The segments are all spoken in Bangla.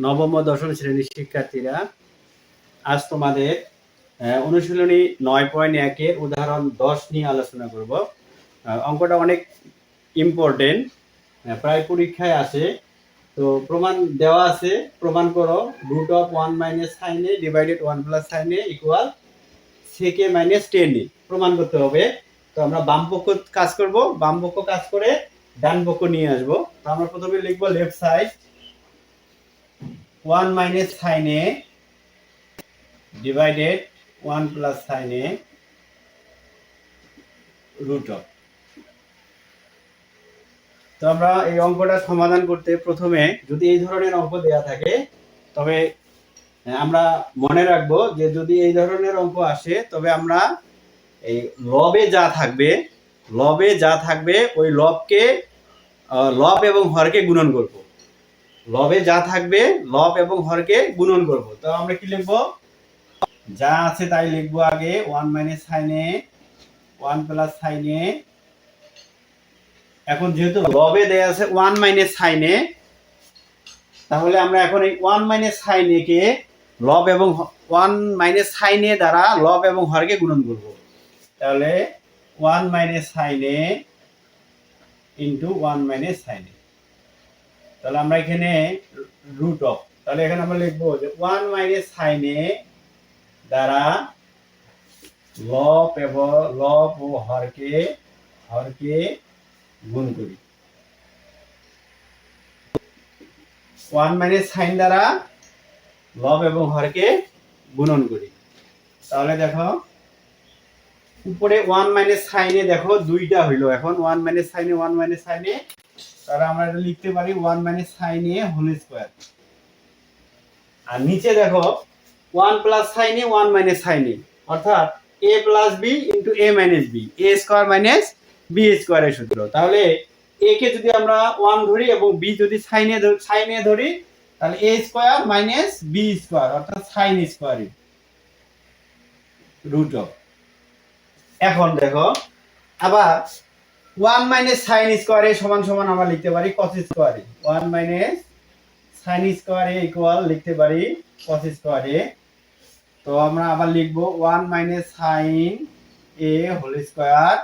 নবম দশম শ্রেণির শিক্ষার্থীরা, আজ তোমাদের অনুশীলনী নয় পয়েন্ট একের উদাহরণ দশ নিয়ে আলোচনা করব। অঙ্কটা অনেক ইম্পর্টেন্ট প্রায় পরীক্ষায় আসে। তো প্রমাণ দেওয়া আছে, প্রমাণ করো। Root of one minus sine divided one plus sine equal sec minus tan প্রমাণ করতে হবে। তো আমরা বাম পক্ষ কাজ করব। বাম পক্ষ কাজ করে ডান পক্ষ নিয়ে আসব। তো আমরা প্রথমে লিখব left side one minus sine A divided one plus sine A root of. তো আমরা এই অঙ্কটা সমাধান করতে প্রথমে যদি এই ধরনের অঙ্ক দেয়া থাকে, তবে আমরা মনে রাখব যে যদি এই ধরনের অঙ্ক আসে, তবে আমরা এই লবে যা থাকবে, লবে যা থাকবে, ওই লবকে লব এবং হরকে গুণন করব। লবে যা থাকবে, লব এবং হরকে গুণন করব। তো আমরা কি লিখব? যা আছে তাই লিখব আগে। One minus sine A one plus sine A এখন যেহেতু লবে দেয়া আছে ওয়ান মাইনাস সাইনে তাহলে আমরা এখন এই ওয়ান মাইনাস সাইনে কে লব এবং ওয়ান মাইনাস সাইনে দ্বারা লব এবং হরকে গুণন করব। তাহলে one minus sine A into one minus sine A তাহলে আমরা এখানে রুট অফ তাহলে এখানে আমরা লিখব যে ওয়ান মাইনাস সাইনে দ্বারা লব এবং লব ও হরকে হরকে গুণ করি। ওয়ান মাইনাস সাইন দ্বারা লব এবং হরকে গুণন করি। তাহলে দেখো, উপরে ওয়ান মাইনাস সাইনে দেখো দুইটা হইল, এখন one minus sine A one minus sine A তাহলে আমরা এটা লিখতে পারি one minus sine A whole square আর নিচে দেখো one plus sine A one minus sine A অর্থাৎ A plus B into A minus B A square minus B স্কোয়ারের সূত্র। তাহলে এ কে যদি আমরা ওয়ান ধরি এবং বি যদি সাইনে সাইনে ধরি, তাহলে A square minus B square অর্থাৎ সাইন স্কোয়ার রুট অফ এখন দেখো, আবার ওয়ান মাইনাস সাইন স্কোয়ারে সমান সমান আমরা লিখতে পারি cos square A one minus sine square A equal লিখতে পারি কস স্কোয়ারে তো আমরা আবার লিখব one minus sine A whole square.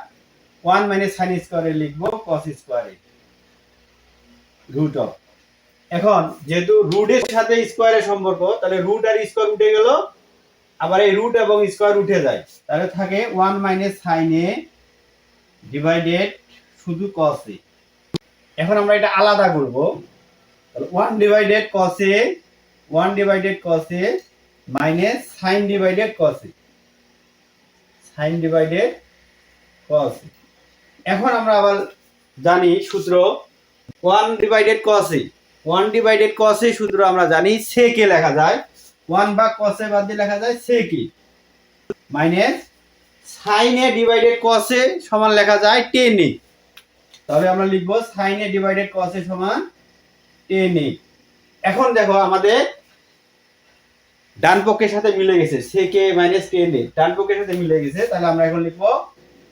One minus sine square A লিখব কস স্কোয়ারে রুট অফ এখন যেহেতু রুটের সাথে স্কোয়ারের সম্পর্ক, তাহলে রুট আর স্কোয়ার উঠে গেল। আবার এই রুট এবং স্কোয়ার উঠে যায়। তাহলে থাকে one minus sine A divided শুধু কস এ এখন আমরা এটা আলাদা করব। তাহলে one divided cos A one divided cos A minus sine divided cos A sine divided cos A এখন আমরা আবার জানি সূত্র one divided cos A one divided cos A সূত্র আমরা জানি সেকে লেখা যায়। ওয়ান ভাগ কসে বাদ দিয়ে লেখা যায় সেকে মাইনাস সাইন ডিভাইডেড কস সমান লেখা যায় টেন তাহলে আমরা লিখব সাইনে ডিভাইডেড কস সমান টেন এখন দেখো আমাদের ডান পক্ষের সাথে মিলে গেছে সেকে মাইনাস টেন ডান পক্ষের সাথে মিলে গেছে, তাহলে আমরা এখন লিখব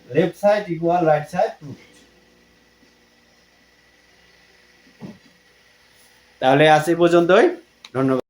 left side equal right side too তাহলে এই পর্যন্তই, ধন্যবাদ।